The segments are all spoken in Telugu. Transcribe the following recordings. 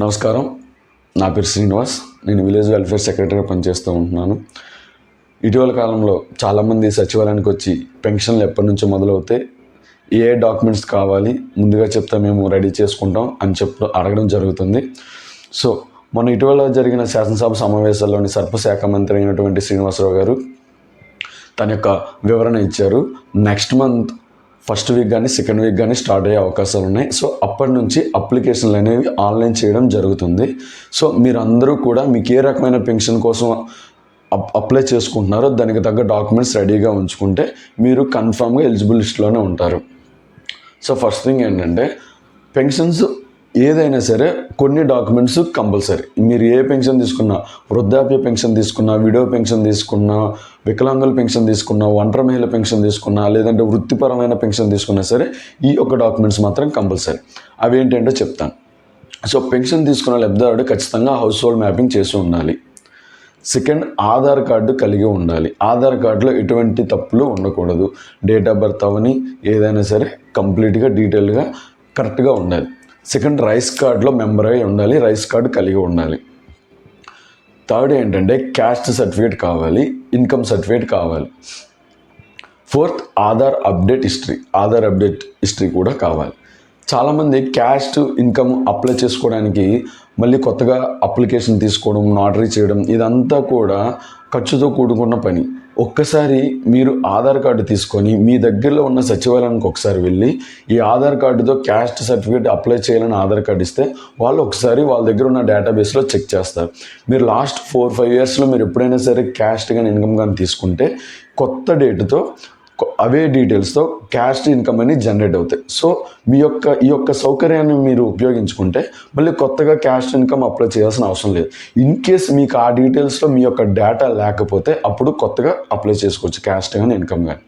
నమస్కారం. నా పేరు శ్రీనివాస్. నేను విలేజ్ వెల్ఫేర్ సెక్రటరీగా పనిచేస్తూ ఉంటున్నాను. ఇటీవల కాలంలో చాలామంది సచివాలయానికి వచ్చి పెన్షన్లు ఎప్పటి నుంచో మొదలవుతే ఏ డాక్యుమెంట్స్ కావాలి ముందుగా చెప్తే మేము రెడీ చేసుకుంటాం అని చెప్పి అడగడం జరుగుతుంది. సో మొన్న ఇటీవల జరిగిన శాసనసభ సమావేశాల్లోని సర్పశాఖ మంత్రి అయినటువంటి శ్రీనివాసరావు గారు తన యొక్క వివరణ ఇచ్చారు. నెక్స్ట్ మంత్ ఫస్ట్ వీక్ కానీ సెకండ్ వీక్ కానీ స్టార్ట్ అయ్యే అవకాశాలు ఉన్నాయి. సో అప్పటి నుంచి అప్లికేషన్లు అనేవి ఆన్లైన్ చేయడం జరుగుతుంది. సో మీరు అందరూ కూడా మీకు ఏ రకమైన పెన్షన్ కోసం అప్ అప్లై చేసుకుంటున్నారో దానికి తగ్గ డాక్యుమెంట్స్ రెడీగా ఉంచుకుంటే మీరు కన్ఫామ్గా ఎలిజిబుల్ లిస్ట్లోనే ఉంటారు. సో ఫస్ట్ థింగ్ ఏంటంటే పెన్షన్స్ ఏదైనా సరే కొన్ని డాక్యుమెంట్స్ కంపల్సరీ. మీరు ఏ పెన్షన్ తీసుకున్నా వృద్ధాప్య పెన్షన్ తీసుకున్నా విడో పెన్షన్ తీసుకున్నా వికలాంగుల పెన్షన్ తీసుకున్నా ఒంటరి మహిళ పెన్షన్ తీసుకున్నా లేదంటే వృత్తిపరమైన పెన్షన్ తీసుకున్నా సరే ఈ యొక్క డాక్యుమెంట్స్ మాత్రం కంపల్సరీ. అవి ఏంటంటే చెప్తాను. సో పెన్షన్ తీసుకున్న లబ్ధిదారుడు ఖచ్చితంగా హౌస్ హోల్డ్ మ్యాపింగ్ చేసి ఉండాలి. సెకండ్ ఆధార్ కార్డు కలిగి ఉండాలి. ఆధార్ కార్డులో ఎటువంటి తప్పులు ఉండకూడదు. డేట్ ఆఫ్ బర్త్ అవని ఏదైనా సరే కంప్లీట్గా డీటెయిల్గా కరెక్ట్గా ఉండాలి. సెకండ్ రైస్ కార్డులో మెంబర్ అయి ఉండాలి. రైస్ కార్డు కలిగి ఉండాలి. థర్డ్ ఏంటంటే క్యాస్ట్ సర్టిఫికేట్ కావాలి ఇన్కమ్ సర్టిఫికేట్ కావాలి. Fourth Aadhaar update history Aadhaar update history కూడా కావాలి. చాలామంది క్యాస్ట్ ఇన్కమ్ అప్లై చేసుకోవడానికి మళ్ళీ కొత్తగా అప్లికేషన్ తీసుకోవడం నాటరీ చేయడం ఇదంతా కూడా ఖర్చుతో కూడుకున్న పని. ఒక్కసారి మీరు ఆధార్ కార్డు తీసుకొని మీ దగ్గరలో ఉన్న సచివాలయానికి ఒకసారి వెళ్ళి ఈ ఆధార్ కార్డుతో క్యాస్ట్ సర్టిఫికేట్ అప్లై చేయాలని ఆధార్ కార్డు ఇస్తే వాళ్ళు ఒకసారి వాళ్ళ దగ్గర ఉన్న డేటాబేస్లో చెక్ చేస్తారు. మీరు లాస్ట్ ఫోర్ ఫైవ్ ఇయర్స్లో మీరు ఎప్పుడైనా సరే క్యాస్ట్ కానీ ఇన్కమ్ కానీ తీసుకుంటే కొత్త డేట్తో అవే డీటెయిల్స్తో క్యాస్ట్ ఇన్కమ్ అని జనరేట్ అవుతాయి. సో మీ యొక్క ఈ యొక్క సౌకర్యాన్ని మీరు ఉపయోగించుకుంటే మళ్ళీ కొత్తగా క్యాస్ట్ ఇన్కమ్ అప్లై చేయాల్సిన అవసరం లేదు. ఇన్ కేస్ మీకు ఆ డీటెయిల్స్లో మీ యొక్క డేటా లేకపోతే అప్పుడు కొత్తగా అప్లై చేసుకోవచ్చు క్యాస్ట్ కానీ ఇన్కమ్ కానీ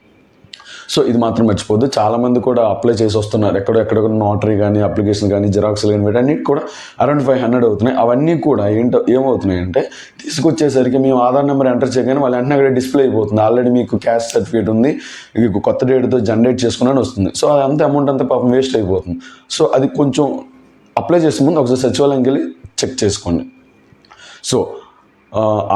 సో ఇది మాత్రం మర్చిపోద్దు చాలామంది కూడా అప్లై చేసి వస్తున్నారు. ఎక్కడో ఎక్కడ నోటరీ కానీ అప్లికేషన్ కానీ జిరాక్స్లు కానీ వీటన్నిటి కూడా అరౌండ్ ఫైవ్ హండ్రెడ్ అవుతున్నాయి. అవన్నీ కూడా ఏంటో ఏమవుతున్నాయి అంటే తీసుకొచ్చేసరికి మేము ఆధార్ నెంబర్ ఎంటర్ చేయగానే వాళ్ళు వెంటనే అక్కడ డిస్ప్లే అయిపోతుంది. ఆల్రెడీ మీకు క్యాష్ సర్టిఫికేట్ ఉంది. మీకు కొత్త డేట్తో జనరేట్ చేసుకున్నాను వస్తుంది. సో అదంతా అమౌంట్ అంతా పాపం వేస్ట్ అయిపోతుంది. సో అది కొంచెం అప్లై చేసే ముందు ఒకసారి సచివాలయంకి వెళ్ళి చెక్ చేసుకోండి. సో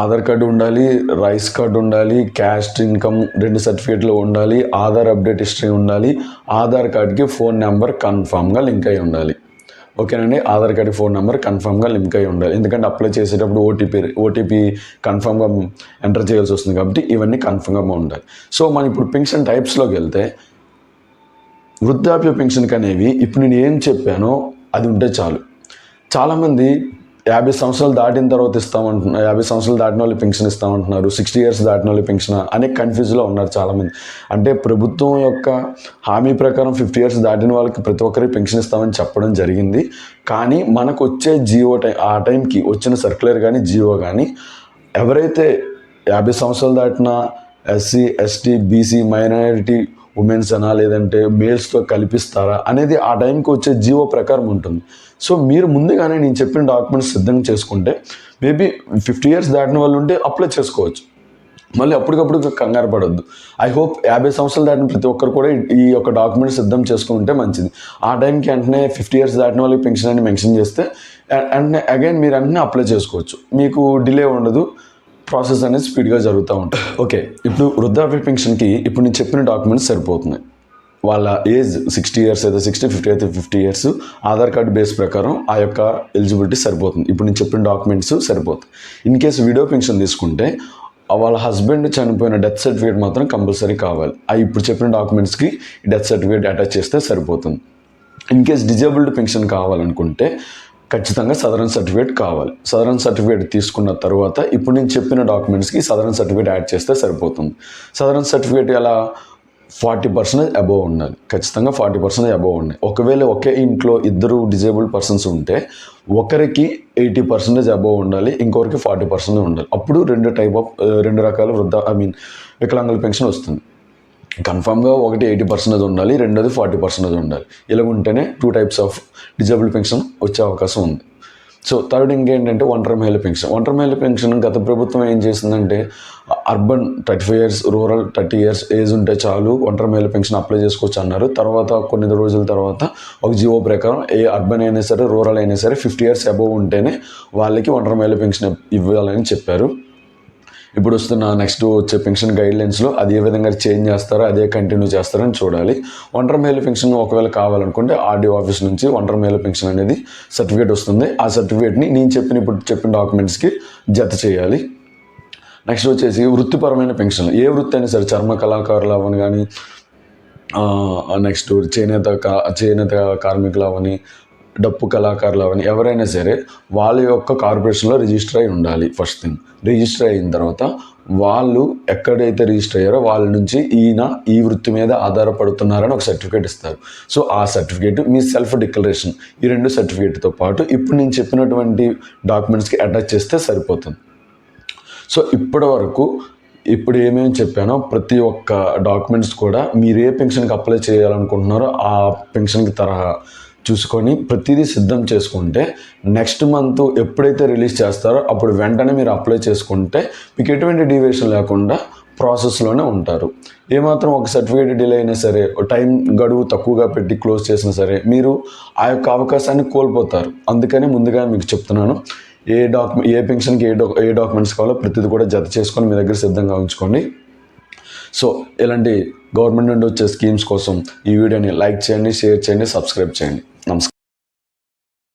ఆధార్ కార్డు ఉండాలి రైస్ కార్డు ఉండాలి క్యాస్ట్ ఇన్కమ్ రెండు సర్టిఫికేట్లు ఉండాలి ఆధార్ అప్డేట్ హిస్టరీ ఉండాలి ఆధార్ కార్డ్కి ఫోన్ నెంబర్ కన్ఫామ్గా లింక్ అయి ఉండాలి. ఓకేనండి ఆధార్ కార్డ్ ఫోన్ నెంబర్ కన్ఫామ్గా లింక్ అయి ఉండాలి. ఎందుకంటే అప్లై చేసేటప్పుడు ఓటీపీ ఓటీపీ కన్ఫామ్గా ఎంటర్ చేయాల్సి వస్తుంది కాబట్టి ఇవన్నీ కన్ఫామ్గా ఉండాలి. సో మనం ఇప్పుడు పెన్షన్ టైప్స్లోకి వెళ్తే వృద్ధాప్య పెన్షన్కి అనేవి ఇప్పుడు నేను ఏం చెప్పానో అది ఉంటే చాలు. చాలామంది యాభై సంవత్సరాలు దాటిన తర్వాత ఇస్తామంటున్నారు యాభై సంవత్సరాలు దాటిన వాళ్ళు పెన్షన్ ఇస్తామంటున్నారు. సిక్స్టీ ఇయర్స్ దాటిన వాళ్ళు పెన్షన్ అనే కన్ఫ్యూజ్లో ఉన్నారు చాలామంది. అంటే ప్రభుత్వం యొక్క హామీ ప్రకారం ఫిఫ్టీ ఇయర్స్ దాటిన వాళ్ళకి ప్రతి ఒక్కరికి పెన్షన్ ఇస్తామని చెప్పడం జరిగింది. కానీ మనకు వచ్చే జియో టైం ఆ టైంకి వచ్చిన సర్క్యులర్ కానీ జియో కానీ ఎవరైతే యాభై సంవత్సరాలు దాటిన SC ST BC minority womens అనా లేదంటే మేల్స్తో కల్పిస్తారా అనేది ఆ టైంకి వచ్చే జీవో ప్రకారం ఉంటుంది. సో మీరు ముందుగానే నేను చెప్పిన డాక్యుమెంట్స్ సిద్ధం చేసుకుంటే మేబీ ఫిఫ్టీ ఇయర్స్ దాటిన వాళ్ళు ఉంటే అప్లై చేసుకోవచ్చు. మళ్ళీ అప్పటికప్పుడు కంగారు పడొద్దు. ఐ హోప్ యాభై సంవత్సరాలు దాటిన ప్రతి ఒక్కరు కూడా ఈ- యొక్క డాక్యుమెంట్ సిద్ధం చేసుకుంటే మంచిది. ఆ టైంకి వెంటనే ఫిఫ్టీ ఇయర్స్ దాటిన వాళ్ళకి పెన్షన్ అని మెన్షన్ చేస్తే వెంటనే అగైన్ మీరు వెంటనే అప్లై చేసుకోవచ్చు. మీకు డిలే ఉండదు. ప్రాసెస్ అనేది స్పీడ్గా జరుగుతూ ఉంటుంది. ఓకే ఇప్పుడు వృద్ధాప్య పెన్షన్కి ఇప్పుడు నేను చెప్పిన డాక్యుమెంట్స్ సరిపోతున్నాయి. వాళ్ళ ఏజ్ సిక్స్టీ ఇయర్స్ అయితే సిక్స్టీ ఫిఫ్టీ అయితే fifty years Aadhaar card base ప్రకారం ఆ యొక్క ఎలిజిబిలిటీ సరిపోతుంది. ఇప్పుడు నేను చెప్పిన డాక్యుమెంట్స్ సరిపోతుంది ఇన్ కేసు వీడియో పెన్షన్ తీసుకుంటే వాళ్ళ హస్బెండ్ చనిపోయిన డెత్ సర్టిఫికేట్ మాత్రం కంపల్సరీ కావాలి. ఆ ఇప్పుడు చెప్పిన డాక్యుమెంట్స్కి డెత్ సర్టిఫికేట్ అటాచ్ చేస్తే సరిపోతుంది. ఇన్ కేస్ డిజేబుల్డ్ పెన్షన్ కావాలనుకుంటే ఖచ్చితంగా సదరన్ సర్టిఫికేట్ కావాలి. సదరన్ సర్టిఫికేట్ తీసుకున్న తర్వాత ఇప్పుడు నేను చెప్పిన డాక్యుమెంట్స్కి సదరన్ సర్టిఫికేట్ యాడ్ చేస్తే సరిపోతుంది. సదరన్ సర్టిఫికేట్ ఎలా? ఫార్టీ పర్సెంటేజ్ అబోవ్ ఉండాలి. ఖచ్చితంగా ఫార్టీ పర్సెంటేజ్ అబోవ్ ఉండాలి. ఒకవేళ ఒకే ఇంట్లో ఇద్దరు డిజేబుల్డ్ పర్సన్స్ ఉంటే ఒకరికి ఎయిటీ పర్సెంటేజ్ అబోవ్ ఉండాలి ఇంకొకరికి ఫార్టీ పర్సెంటేజ్ ఉండాలి. అప్పుడు రెండు టైప్ ఆఫ్ రెండు రకాల వృద్ధ ఐ మీన్ వికలాంగుల పెన్షన్ వస్తుంది. కన్ఫామ్గా ఒకటి ఎయిటీ పర్సెంటేజ్ ఉండాలి రెండోది ఫార్టీ పర్సెంటేజ్ ఉండాలి. ఇలా ఉంటేనే two types of disable pension వచ్చే అవకాశం ఉంది. సో థర్డ్ ఇంకేంటంటే ఒంటరి మహిళ పెన్షన్. ఒంటరి మహిళ పెన్షన్ గత ప్రభుత్వం ఏం చేసిందంటే urban thirty five years rural thirty years age ఉంటే చాలు ఒంటరి మహిళ పెన్షన్ అప్లై చేసుకోవచ్చు అన్నారు. తర్వాత కొన్ని రోజుల తర్వాత ఒక జీవో ప్రకారం ఏ అర్బన్ అయినా సరే రూరల్ అయినా సరే ఫిఫ్టీ ఇయర్స్ అబోవ్ ఉంటేనే వాళ్ళకి ఒంటరి మహిళ పెన్షన్ ఇవ్వాలని చెప్పారు. ఇప్పుడు వస్తున్న నెక్స్ట్ వచ్చే పెన్షన్ గైడ్లైన్స్లో అదే అది ఏ విధంగా చేంజ్ చేస్తారో అదే కంటిన్యూ చేస్తారని చూడాలి. ఒంటరి మహిళ పెన్షన్ ఒకవేళ కావాలనుకుంటే ఆర్డీఓ ఆఫీస్ నుంచి ఒంటరి మహిళ పెన్షన్ అనేది సర్టిఫికేట్ వస్తుంది. ఆ సర్టిఫికేట్ని నేను చెప్పిన ఇప్పుడు చెప్పిన డాక్యుమెంట్స్కి జత చేయాలి. నెక్స్ట్ వచ్చేసి వృత్తిపరమైన పెన్షన్ ఏ వృత్తి అయినా సరే చర్మ కళాకారులు అవని కానీ నెక్స్ట్ చేనేత కా చేనేత కార్మికులు అవని డప్పు కళాకారులు అవన్నీ ఎవరైనా సరే వాళ్ళ యొక్క కార్పొరేషన్లో రిజిస్టర్ అయి ఉండాలి ఫస్ట్ థింగ్. రిజిస్టర్ అయిన తర్వాత వాళ్ళు ఎక్కడైతే రిజిస్టర్ అయ్యారో వాళ్ళ నుంచి ఈయన ఈ వృత్తి మీద ఆధారపడుతున్నారని ఒక సర్టిఫికేట్ ఇస్తారు. సో ఆ సర్టిఫికేట్ మీ సెల్ఫ్ డిక్లరేషన్ ఈ రెండు సర్టిఫికేట్తో పాటు ఇప్పుడు నేను చెప్పినటువంటి డాక్యుమెంట్స్కి అటాచ్ చేస్తే సరిపోతుంది. సో ఇప్పటి వరకు ఇప్పుడు ఏమేమి చెప్పానో ప్రతి ఒక్క డాక్యుమెంట్స్ కూడా మీరు ఏ పెన్షన్కి అప్లై చేయాలనుకుంటున్నారో ఆ పెన్షన్కి తరహా చూసుకొని ప్రతిదీ సిద్ధం చేసుకుంటే నెక్స్ట్ మంత్ ఎప్పుడైతే రిలీజ్ చేస్తారో అప్పుడు వెంటనే మీరు అప్లై చేసుకుంటే మీకు ఎటువంటి డీవియేషన్ లేకుండా ప్రాసెస్లోనే ఉంటారు. ఏమాత్రం ఒక సర్టిఫికేట్ డిలే అయినా సరే టైం గడువు తక్కువగా పెట్టి క్లోజ్ చేసినా సరే మీరు ఆ యొక్క అవకాశాన్ని కోల్పోతారు. అందుకని ముందుగా మీకు చెప్తున్నాను ఏ డాక్యుమెంట్ ఏ పెన్షన్కి ఏ డాక్ ఏ డాక్యుమెంట్స్ కావాలో ప్రతిదీ కూడా జత చేసుకొని మీ దగ్గర సిద్ధంగా ఉంచుకోండి సో ఇలాంటి గవర్నమెంట్ నుండి వచ్చే స్కీమ్స్ కోసం ఈ వీడియోని లైక్ చేయండి షేర్ చేయండి సబ్స్క్రైబ్ చేయండి. నమస్కారం